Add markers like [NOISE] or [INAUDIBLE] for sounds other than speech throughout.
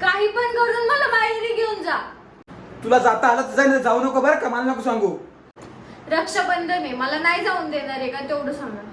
काही पण करून मला माहेरी घेऊन जा. तुला जाता आलं तर जाईल जाऊ नको बरं का? मला नको सांगू. रक्षाबंधन आहे मला नाही जाऊन देणार आहे का तेवढं सांगा.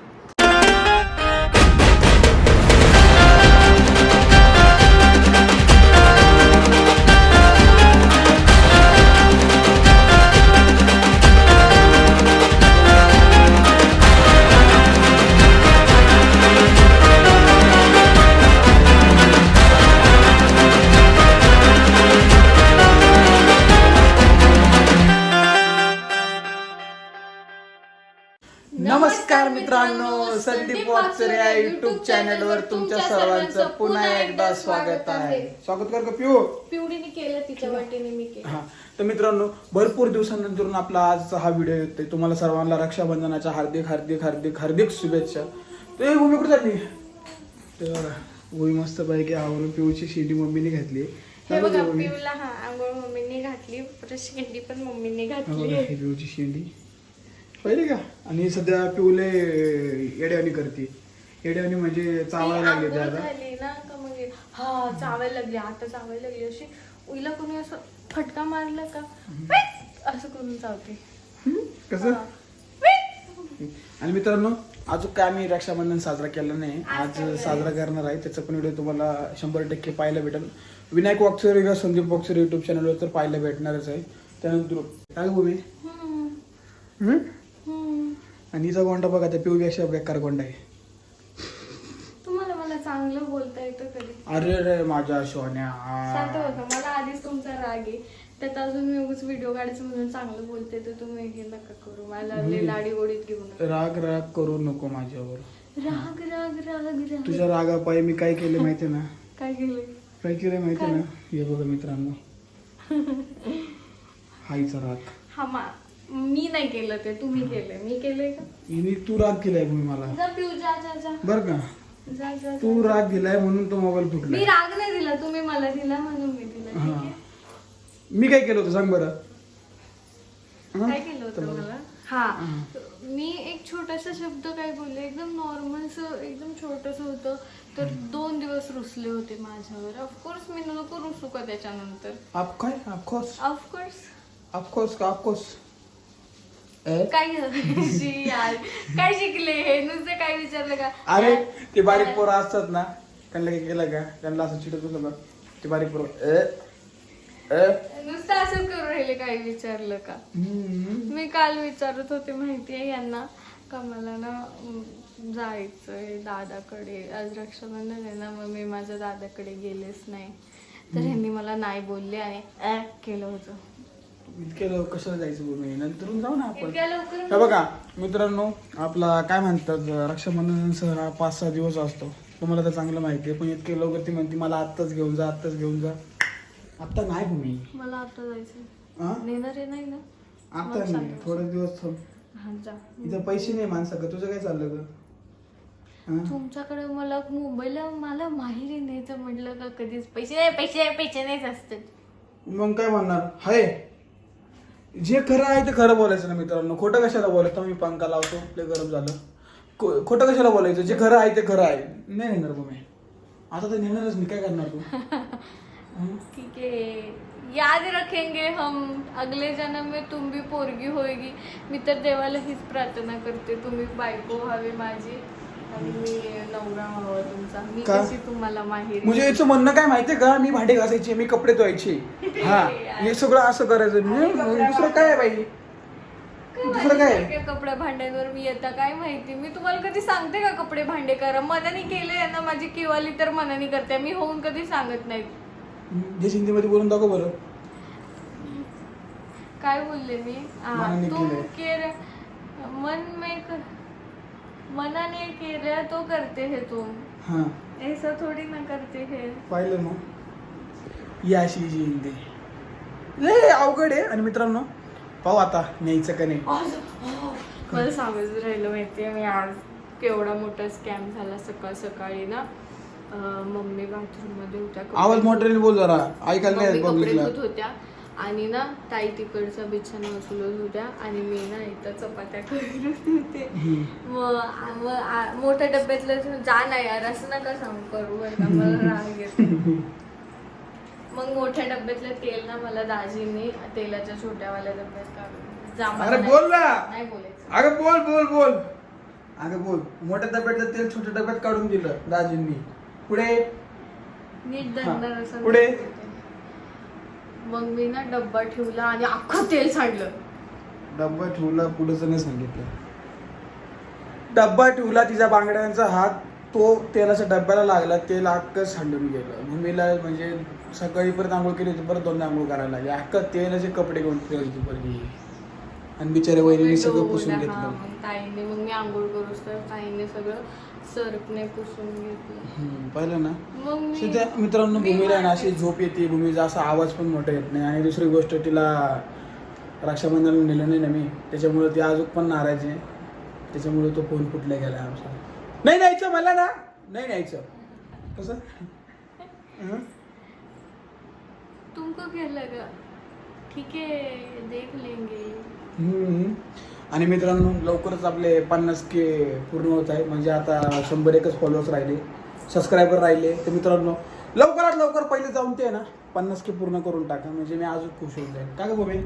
नमस्कार मित्रांनो संदीप वाकचरे या युट्यूब चॅनलवर तुमच्या सर्वांचं पुन्हा एकदा स्वागत आहे. स्वागत कर का पिऊ पिवडीने केलं तिच्या वाटेने मी केलं. हा. तर मित्रांनो भरपूर दिवसानंतर आपला आजचा हा व्हिडिओ येतोय. तुम्हाला सर्वांना रक्षाबंधनाच्या हार्दिक हार्दिक हार्दिक हार्दिक शुभेच्छा. तर हे भूमी कुठे जाते तर भूमी मस्त पैकी आवरून पिऊची शिडी मम्मीने घातली. हे बघा हा आंघोळ मम्मीने घातली परत शेंडी पण मम्मीने घातली. पिऊची शेंडी. पाहिली का? आणि सध्या पिऊले येड्यावानी करते. येड्यावानी म्हणजे चावायला लागले ते आंघोळ आता झाली ना का मग हा चावायला लागली आता चावायला लागली. अशी उईला कोणी असं फटका मारला का! असं करून चावते. हम्म, कसं? हा. विक! आणि मित्रांनो अजून काय आम्ही रक्षाबंधन साजरा केला नाही. आज साजरा करणार आहे. त्याचा पण व्हिडिओ तुम्हाला शंभर टक्के पाहायला भेटेल. विनायक वाक्सर किंवा संदीप वाक्सर युट्यूब चॅनलवर तर पाहायला भेटणारच आहे. त्यानंतर काय भूमी? हम्म, हम्म? आणि हिचा गोंडा बघा त्या पिऊपेक्षा बेकार गोंडा आहे. तुम्हाला मला चांगलं बोलता येतं कधी? अरे रे माझ्या सोन्या. शांत बघा मला आधीच तुमचा राग आहे. त्यात अजून मी उगाच व्हिडिओ काढायचं म्हणून चांगलं बोलते तर तुम्ही हे नका करू. मला लाडी गोडीत घेऊ नका. राग राग करू नको माझ्यावर. राग राग राग राग. तुझ्या रागापायी मी काय केले माहिती ना? काय केलं? काय केलं माहिती ना? हे बघा मित्रांनो. हाईचा राग. हा मा मी नाही केलं ते तुम्ही केलंय. मी केलंय का? हिने तू राग केलाय भूमी मला. जा पिऊ जा जा जा. बर का? जा जा जा. तू राग दिलाय म्हणून तो मोबाईल मी फुटला राग नाही दिला तुम्ही मला दिला म्हणून मी दिला. ठीक हा आहे? मी काय केलं होतं सांग बरं? हा? काय केलं होतं मला? हा. मी एक छोटासा शब्द काय बोलले? एकदम नॉर्मल एकदम छोटस होतं. तर दोन दिवस रुसले होते माझ्यावर. ऑफकोर्स मी नको रुसू का त्याच्यानंतर आप काय of course of course of course का? Of course? काय शी यार काय शिकले हे? नुसतं काय विचारलं का? अरे ते बारीक पोरं असतात ना त्यांना काय केलं का? त्यांना असं चिटत होतं बघ. ते बारीक पोरं. नुसतं असंच करून राहिले काय विचारलं का? हम्म. मी काल विचारत होते माहितीये यांना का मला ना अं, जायचंय दादाकडे. आज रक्षाबंधन आहे ना मग मी माझ्या दादाकडे गेलेच नाही. तर ह्यांनी मला नाही बोलले आणि अ केलं होतं. इतक्या लवकर कशाला जायचं भूमी नंतर जाऊ ना आपण. इतक्या लवकर हे बघा मित्रांनो आपला काय म्हणतात रक्षाबंधन सण हा पाच सहा दिवस असतो. तुम्हाला तर चांगलं माहिती आहे पण इतके लवकर ती म्हणते मला आत्ताच घेऊन जा आत्ताच घेऊन जा. आत्ता नाही भूमी मला आता जायचं? नेणार नाही ना? आता मला नाही सांग. थोडे दिवस थांब. हा जा. इथं पैसे नाही माणसाकडे तुझं काय चाललं ग? हा? तुमच्याकडे मला मुंबईला मला माहेरी न्यायचं म्हटलं का कधीच पैसे नाही पैसे नाही पैसे नाहीच असतात. मग काय म्हणणार? हाय. जे खरं आहे ते खरं बोलायचं ना मित्रांनो. खोटं कशाला बोलायचं? मी पंखा लावतो लय गरम झालं. खोटं कशाला बोलायचं? जे खरं आहे ते खरं आहे. नाही नेणार भूमी आता तर नेणारच मी. काय करणार तू? [LAUGHS] ठीक आहे. याद रखेंगे हम. अगले जन्म में तुम भी पोरगी होएगी. मी तर देवाला हीच प्रार्थना करते. तुम्ही बायको व्हावी माझी. आणि मी नवरा व्हावा तुमचा. मी का? कशी तुम्हाला माहेरी? म्हणजे याचं म्हणणं काय माहितीये का? मी भांडे घासायचे मी कपडे धुवायचे. हा [LAUGHS] हे सगळं असं करायचं. मी दुसरं काय आहे बाई? दुसरं काय कपडे भांड्यांवर मी येता काय माहिती? मी तुम्हाला कधी सांगते का कपडे भांडे करा? मनाने केले यांना माझी किवाली तर मनाने करते. मी होऊन कधी सांगत नाही जे हिंदीमध्ये बोलून दाखव बरं. काय बोलले मी? मनाने तुम केलंय. केर मन में क- मनाने केलं तो करते है तुम हा. ऐसा थोडी ना करते है. पाहिलं मग या अशी जी हिंदी लय अवघड आहे. आणि मित्रांनो पाहू आता न्यायचं का नाही. मला सांगायचं राहिलं माहितीये मी आज. केवढा मोठा स्कॅम झाला सकाळ सकाळी ना. अं, मम्मी बाथरूममध्ये होत्या. आवाज मोठ्याने बोल जरा. ऐकायला मम्मी धुत होत्या. आणि ना ताई तिकडचा बिछाना उचलत होत्या आणि मी ना इथं चपात्या करत होते मग मोठ्या डब्यातलं जा नाही यार असं नका सांगू करू का मला राग येतो. मग मोठ्या डब्यातलं तेल ना मला दाजींनी तेलाच्या छोट्यावाल्या डब्यात काढून अरे बोल ना. नाही बोलायचं. अगं बोल बोल बोल. अगं बोल. मोठ्या डब्यातलं तेल छोट्या डब्यात काढून दिलं दाजींनी. पुढे? नीट. दंडर असं पुढे? मग मी ना डब्बा ठेवला आणि अख्खं तेल सांडलं. डब्बा ठेवला पुढेच नाही सांगितलं. डब्बा ठेवला तिच्या बांगड्यांचा हात तो तेलाच्या डब्याला लागला तेल अख्खं सांडून गेलं. मम्मीला म्हणजे सकाळी परत आंघोळ केली होती परत दोनदा आंघोळ करायला लागली. अख्खं तेलाचे कपडे घेऊन फिरत होती परत आणि बिचारे वहिनी सगळं पुसून घेतलं. ताईने मग मी आंघोळ करूस तर ताईने सगळं पुसून घेतलं. पाहिलं ना? सध्या मित्रांनो भूमीला आहे ना अशी. झोप येते भूमीचा असा आवाज पण मोठा येत नाही. आणि दुसरी गोष्ट तिला रक्षाबंधनाला नेलं नाही ना मी. त्याच्यामुळे ती अजून पण नाराज आहे. त्याच्यामुळे तो फोन फुटला गेला आमचा? नाही न्यायचं मला ना? नाही न्यायचं. कसं? तुमको क्या लगा ठीक है देख लेंगे. आणि मित्रांनो लवकरच आपले पन्नास के पूर्ण होत आहे. म्हणजे आता शंभर एकच फॉलोअर्स राहिले. सबस्क्रायबर राहिले. तर मित्रांनो लवकरात लवकर पहिले जाऊन ते ना पन्नास के पूर्ण करून टाका. म्हणजे मी अजून खुश होऊन जाईल का ग बघे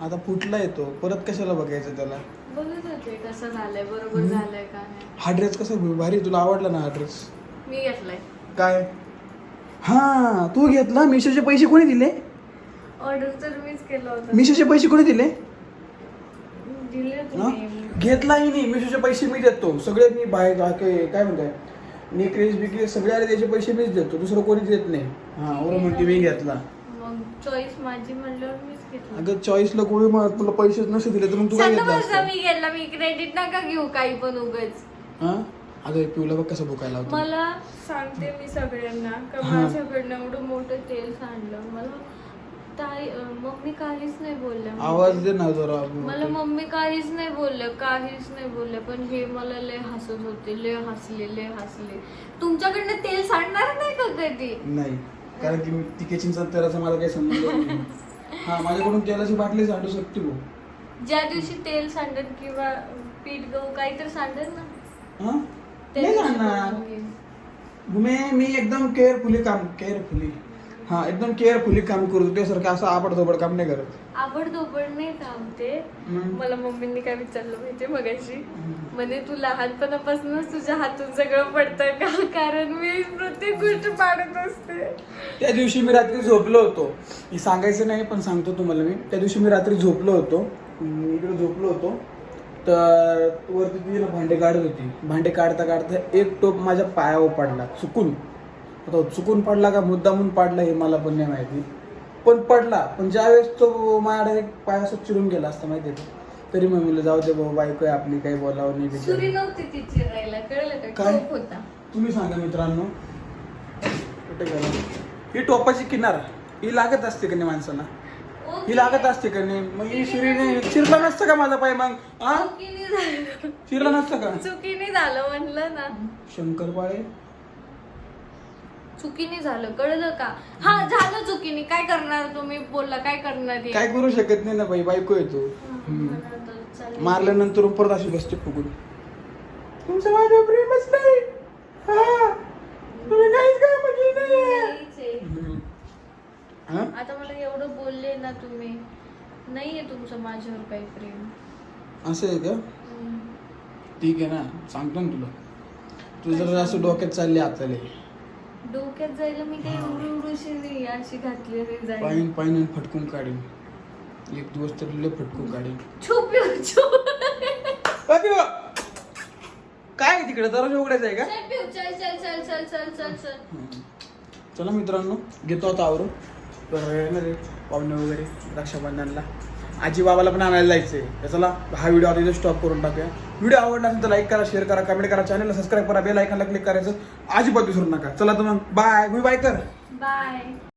आता फुटला येतो परत कशाला बघायचं त्याला? बघत होते कसं झालंय बरोबर हम्म. झालंय का नाही. हा ड्रेस कसा भारी तुला आवडला ना हा ड्रेस मी घेतलाय. काय? हा तू घेतला? मिशोचे पैसे कोणी दिले? ऑर्डर तर मीच केलं होतं. मिशोचे पैसे कोणी दिले? दिले? तुम्ही घेतलाही नाही. मिशोचे पैसे मी देतो. सगळे मी बाहेर काय काय म्हणताय? नेकलेस बिकलेस सगळे आले त्याचे पैसे मीच देतो. दुसरं कोणीच देत नाही. हा बरोबर म्हणते मी घेतला. मग चॉईस माझी म्हणल्यावर मीच घेतली. अगं चॉईसला कोणी मग तुला पैसेच नसे दिले तर मग तू काय घेतला असता? मी घेतला. मी क्रेडिट नका घेऊ काही पण उगाच. हा? अगं पिऊला बघ कसं भुकायला होतं. मला सांगते मी सगळ्यांना. का. माझ्याकडनं एवढं मोठं तेल सांडलं. मला ताई मम्मी काहीच नाही बोलल्या. आवाज दे ना जरा. मला मम्मी काहीच नाही बोलले काहीच नाही बोलले पण हे मला लय हसत होते लय हसले लय हसले. तुमच्याकडनं तेल सांडणार नाही का कधी? नाही. कारण की मी तिकेचिंचा तेलाचा मला काही संबंध नाही. [LAUGHS] हा माझ्याकडून तेलाची बाटली सांडू शकते भाऊ ज्या दिवशी तेल सांडत किंवा पीठ गहू काहीतरी सांडत ना? हा? नाही दिवशी. सांगणार बोलून घे. मी मी एकदम केअरफुली काम केअरफुली हा एकदम केअरफुली काम करतो त्यासारखं असं आपडधोबड काम नाही करत. आवडदोबड नाही थांबते हम्म. मला मम्मींनी काय विचारलं माहितीये मगाशी? म्हणे तू लहानपणापासूनच तुझ्या हातून सगळं पडतं का? कारण मी प्रत्येक गोष्ट पाडत असते. त्या दिवशी मी रात्री झोपलो होतो. हे सांगायचं नाही पण सांगतो तुम्हाला मी. त्या दिवशी मी रात्री झोपलो होतो. अं, इकडे झोपलो होतो. तर वरती ती ना भांडे काढत होती. भांडे काढता काढता एक टोप माझ्या पायावर पडला चुकून. आता चुकून पडला का मुद्दामून पडला हे मला पण नाही माहिती. पण पडला. पण ज्यावेळेस तो माझ्या डायरेक्ट पायासं चिरून गेला असता माहिती आहे? तरी मग म्हणलं जाऊ दे बाबा बायको आहे आपली काही बोलावं नाही सुरी बिचारी. नव्हती ती चिरायला. कळलं का? काय? टोप होता. तुम्ही सांगा मित्रांनो. कुठे गेला? ही टोपाची किनार. ही लागत असते का नाही माणसाला? ही लागत असते का नाही? मग ही शिरीने शिरला नसतं का माझा पाय मग? हा? चुकीने झालं. शिरला नसतं का? चुकीने झालं म्हणलं ना. शंकरपाळे? चुकीने झालं कळलं का? हा झालं चुकीने. काय करणार तुम्ही? बोलला काय करणार? काय करू शकत नाही ना बाई बायको येतो मला आता चालेल. मारल्यानंतर परत अशी बसते फुगून. तुमचं माझं प्रेमच नाही. हा तुम्ही काहीच काम केलं नाही? नाहीच आहे. हम्म. हा? आता मला एवढं बोलले ना तुम्ही नाहीये तुमचं माझ्यावर काही प्रेम. असं आहे का? हम्म. ठीक आहे ना सांगतो ना तुला. तू जर असं डोक्यात चालले आताले. डोक्यात जायला मी काही उडू उडूशी नाही अशी घातलेली जाईल पायन पायन फटकून काढीन. एक दिवस तर लय फटकून काढीन. छुप येऊ, छुप. अरे वा! काय आहे तिकडे? दरवाजा उघडायचा आहे का? चल पिऊ, चल चल चल चल चल चल चल. हम्म. चला मित्रांनो घेतो आता आवरून. तर येणार आहे पाहुणे वगैरे रक्षाबंधनला. आजी बाबाला पण आणायला जायचंय. तर चला हा व्हिडिओ आता इथे स्टॉप करून टाकूया. व्हिडिओ आवडला असेल तर लाईक करा शेअर करा कमेंट करा चॅनलला सबस्क्राईब करा बेल आयकॉनला क्लिक करायचं. अजिबात विसरू नका. चला तर मग बाय मी बाय कर. बाय